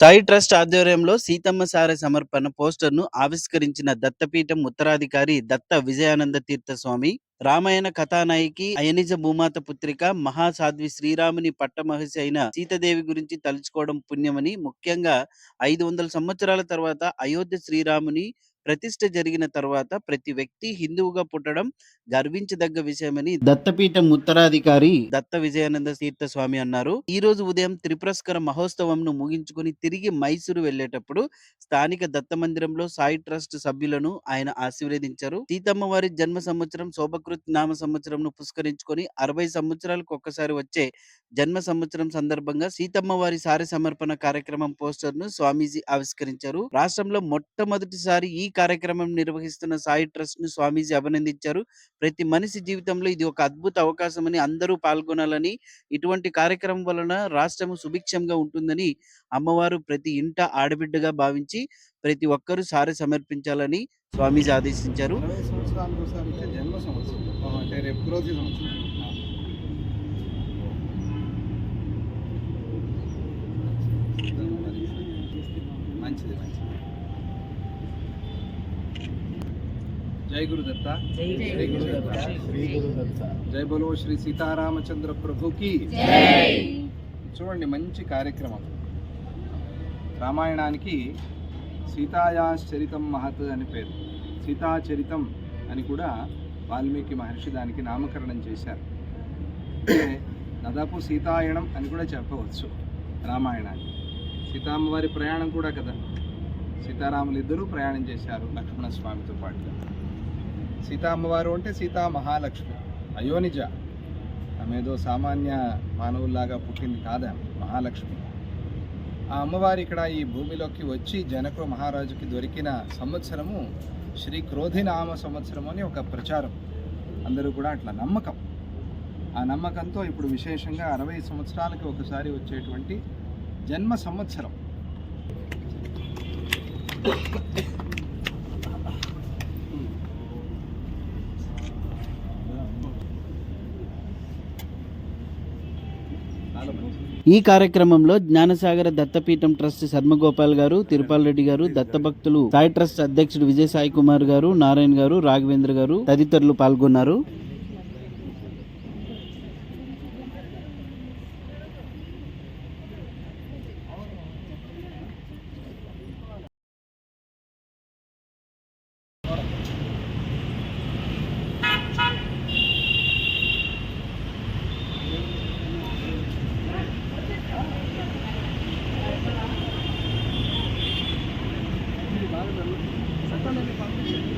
Sai trust ఆధ్వర్యంలో సీతమ్మ సారె సమర్పణ పోస్టర్ను ఆవిష్కరించిన దత్తపీఠం ఉత్తరాధికారి దత్త విజయానంద తీర్థ స్వామి రామాయణ కథానాయికి అయనిజ భూమాత పుత్రిక మహాసాధ్వి శ్రీరాముని పట్టమహర్షి అయిన సీతదేవి గురించి తలుచుకోవడం పుణ్యమని ముఖ్యంగా ఐదు వందల సంవత్సరాల తర్వాత అయోధ్య శ్రీరాముని ప్రతిష్ఠ జరిగిన తర్వాత ప్రతి వ్యక్తి హిందువుగా పుట్టడం గర్వించదగ్గ విషయమని దత్తపీఠం ఉత్తరాధికారి దత్త విజయానంద తీర్థ స్వామి అన్నారు. ఈ రోజు ఉదయం త్రిపురస్కర మహోత్సవంను ముగించుకొని తిరిగి మైసూరు వెళ్ళేటప్పుడు స్థానిక దత్త మందిరంలో సాయి ట్రస్ట్ సభ్యులను ఆయన ఆశీర్వదించారు. సీతమ్మ వారి జన్మ సంవత్సరం శోభకృత్ నామ సంవత్సరంను పుష్కరించుకొని అరవై సంవత్సరాలకు ఒక్కసారి వచ్చే జన్మ సంవత్సరం సందర్భంగా సీతమ్మ వారి సారి సమర్పణ కార్యక్రమం పోస్టర్ను స్వామీజీ ఆవిష్కరించారు. రాష్ట్రంలో మొట్టమొదటిసారి ఈ కార్యక్రమం నిర్వహిస్తున్న సాయి ట్రస్ట్ను స్వామీజీ అభినందించారు. ప్రతి మనిషి జీవితంలో ఇది ఒక అద్భుత అవకాశం అని అందరూ పాల్గొనాలని ఇటువంటి కార్యక్రమం వలన రాష్ట్రము సుభిక్షంగా ఉంటుందని అమ్మవారు ప్రతి ఇంట ఆడబిడ్డగా భావించి ప్రతి ఒక్కరూ సారి సమర్పించాలని స్వామీజీ ఆదేశించారు. జన్మ సంవత్సరం. అంటే జై గురుదత్త. జై గురుదత్త. జై బలో శ్రీ సీతారామచంద్ర ప్రభుకి. చూడండి మంచి కార్యక్రమం. రామాయణానికి సీతాయాశ్చరితం మహత్ అని పేరు. సీతాచరితం అని కూడా వాల్మీకి మహర్షి దానికి నామకరణం చేశారు. అంటే దాదాపు సీతాయణం అని కూడా చెప్పవచ్చు రామాయణాన్ని. సీతామ్మవారి ప్రయాణం కూడా కదా. సీతారాములు ఇద్దరూ ప్రయాణం చేశారు లక్ష్మణ స్వామితో పాటుగా. సీతా అమ్మవారు అంటే సీతా మహాలక్ష్మి అయోనిజ. ఆమెదో సామాన్య మానవుల్లాగా పుట్టింది కాదా మహాలక్ష్మి. ఆ అమ్మవారి ఇక్కడ ఈ భూమిలోకి వచ్చి జనక మహారాజుకి దొరికిన సంవత్సరము శ్రీ క్రోధినామ సంవత్సరం అని ఒక ప్రచారం. అందరూ కూడా అట్లా నమ్మకం. ఆ నమ్మకంతో ఇప్పుడు విశేషంగా అరవై సంవత్సరాలకి ఒకసారి వచ్చేటువంటి జన్మ సంవత్సరం. ఈ కార్యక్రమంలో జ్ఞానసాగర దత్తపీఠం ట్రస్ట్ శర్మగోపాల్ గారు తిరుపాల్ రెడ్డి గారు దత్త భక్తులు సాయి ట్రస్ట్ అధ్యక్షుడు విజయసాయి కుమార్ గారు నారాయణ గారు రాఘవేంద్ర గారు తదితరులు పాల్గొన్నారు. పంపించండి